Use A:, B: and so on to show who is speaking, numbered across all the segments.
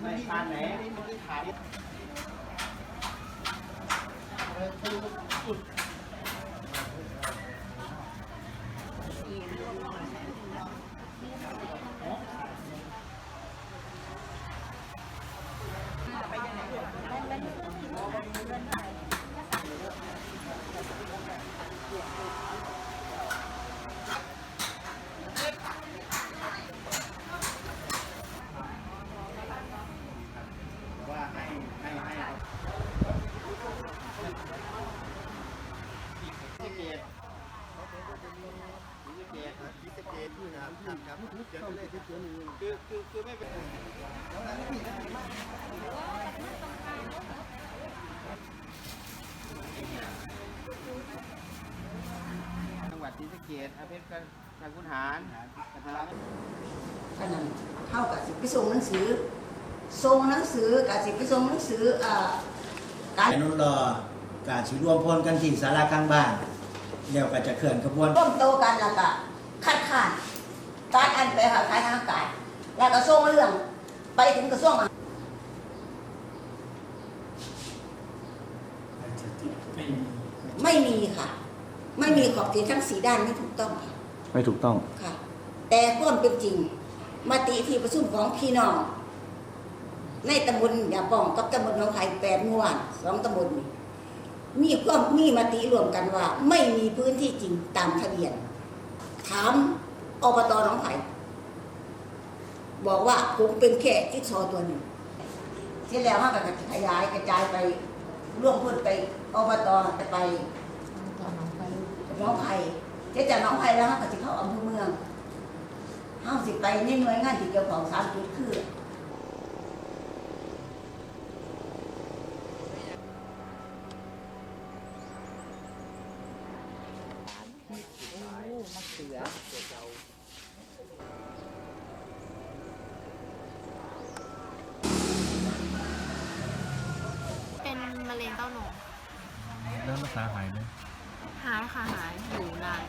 A: ไม่ทานไหนว่าให้ให้ให้ที่เกตที่ เกตที่เกตที่น้ำครับครับเดี๋ยวเลยคือคือคือไม่เป็นไรจังหวัดศรีสะเกษอาเพชรการกุนหารกระทะ
B: ขนาดเท่ากับสิบไปส่งหนังสือส่งหนังสือกับสิบไปส่งหนังสืออ่าการ
C: นุรอการสิรวมพลกันที่ศาลากลางบ้านเดี๋ยวก็จะเคลื่อนขบวน
B: ร่วมโตกันแล้วก็ คัดค้านการอันไปหาทางทางการแล้วก็ส่งเรื่อง ไปถึงกระทรวงมหาไม่มีค่ะ ไม่มีขอบเขตทั้งสีด้านไม่ถูกต้องค่ะ
D: ไม่ถูกต้อง
B: ค่ะ แต่ความเป็นจริงมติที่ประชุมของพี่น้อง ในตำบลยาปองกับตำบลหนองไผ่แปดหมู่บ้านสองตำบลนี่มีความมีมติรวมกันว่า ไม่มีพื้นที่จริงตามทะเบียน ถามอบตหนองไผ่บอกว่าผมเป็นแค่อีกซอตัวหนึ่งที่แล้วมันก็จะขยายกระจายไปร่วมพื้นไปอบตจะไปหน้องไผ่เจะจากหน้องไผ่แล้วมันก็จะเข้าอำเภอเมืองห้าสิไปในหน่วยงานที่เกี่ยวของสามจุดคือ
E: เป็นมะเร็งเต้านม
D: แล้วรักษาหายไหม
E: หายค่ะหายอยู่นาน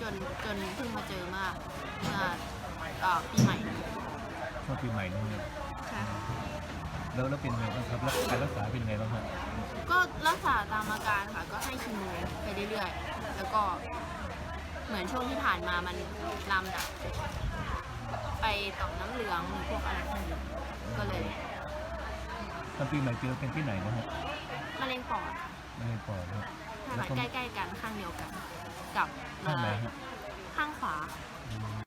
E: จนจนเพิ่งมาเจอเมื่อเมื่อเอ่อปีใหม่นี้
D: ช่วงปีใหม่นี่เนี่ย
E: ใช่ค่ะ
D: แล้วแล้วเป็นไงบ้างครับแล้วการรักษาเป็นไงบ้างครับ
E: ก็รักษาตามอาการค่ะ ก็ให้คีโมไปเรื่อยๆ แล้วก็เหมือนช่วงที่ผ่านมามันลามดับไปต่อมน้ำเหลืองหรือพวกอะไรพวกนี้ก็เลย
D: ตอนปีใหม่เจอเป็นที่ไหนนะฮะ
E: มะเร็งปอด
D: มาเร่งปอดครับ แล้วก็
E: ใกล้ๆกันข้างเดียวกัน กับเข้า
D: งข้า
E: งข
D: วา